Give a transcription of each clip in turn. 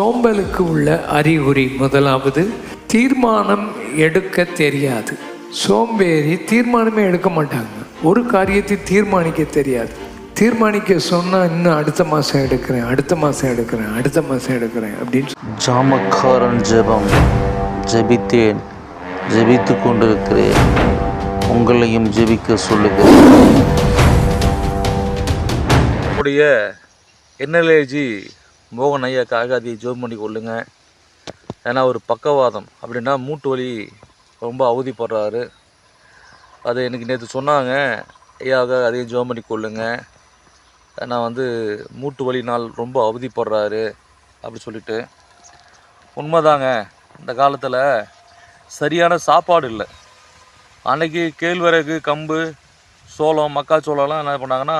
சோம்பலுக்கு உள்ள அறிகுறி முதலாவது தீர்மானம் எடுக்க தெரியாது. சோம்பேறி தீர்மானமே எடுக்க மாட்டாங்க. ஒரு காரியத்தை தீர்மானிக்க தெரியாது. தீர்மானிக்க சொன்னா இன்னும் அடுத்த மாசம் எடுக்கிறேன் அடுத்த மாசம் எடுக்கிறேன் அடுத்த மாசம் எடுக்கிறேன் அப்படின்னு ஜாமக்காரன் ஜெபம். ஜெபித்தேன் ஜெபித்து கொண்டிருக்கிறேன். உங்களையும் ஜெபிக்க சொல்லுகிறேன். நம்முடைய என்எல்ஏஜி மோகன் ஐயா காகாதியை ஜோம் பண்ணி கொள்ளுங்க. ஏன்னா ஒரு பக்கவாதம். அப்படின்னா மூட்டு வலி ரொம்ப அவதிப்படுறாரு. அது எனக்கு நேற்று சொன்னாங்க. ஐயாவுக்காக அதையும் ஜோம் பண்ணி கொள்ளுங்க. ஏன்னா வந்து மூட்டு வலினால் ரொம்ப அவதிப்படுறாரு அப்படி சொல்லிட்டு. உண்மைதாங்க. இந்த காலத்தில் சரியான சாப்பாடு இல்லை. அன்னைக்கு கேழ்வரகு கம்பு சோளம் மக்காச்சோளம்லாம் என்ன பண்ணாங்கன்னா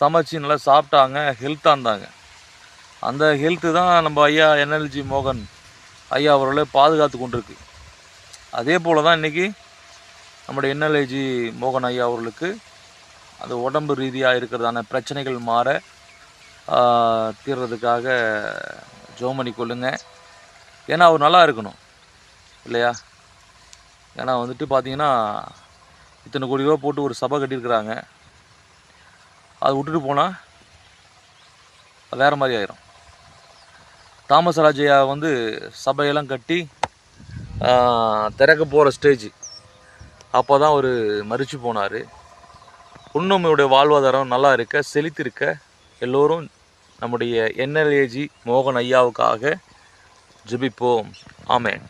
சமைச்சு நல்லா சாப்பிட்டாங்க. ஹெல்த்தாக இருந்தாங்க அந்த ஹெல்த்து தான் நம்ம ஐயா என்எல்ஜி மோகன் ஐயா அவர்களை பாதுகாத்து கொண்டிருக்கு. அதே போல் தான் இன்றைக்கி நம்முடைய என்எல்ஏஜி மோகன் ஐயா அவர்களுக்கு அந்த உடம்பு ரீதியாக இருக்கிறதான பிரச்சனைகள் மாற தீர்றதுக்காக ஜோம் பண்ணி கொள்ளுங்க. ஏன்னா அவர் நல்லா இருக்கணும் இல்லையா? ஏன்னா வந்துட்டு பார்த்தீங்கன்னா இத்தனை கோடி ரூபா போட்டு ஒரு சபை கட்டியிருக்கிறாங்க. அதை விட்டுட்டு போனால் வேறு மாதிரி ஆயிரும். தாமஸ் ராஜையா வந்து சபையெல்லாம் கட்டி திறக்க போகிற ஸ்டேஜ் அப்போ தான் அவர் மறித்து போனார். உண்மையுடைய வாழ்வாதாரம் நல்லா இருக்க செழித்திருக்க. எல்லோரும் நம்முடைய என்எல்ஏஜி மோகன் ஐயாவுக்காக ஜெபிப்போம். ஆமென்.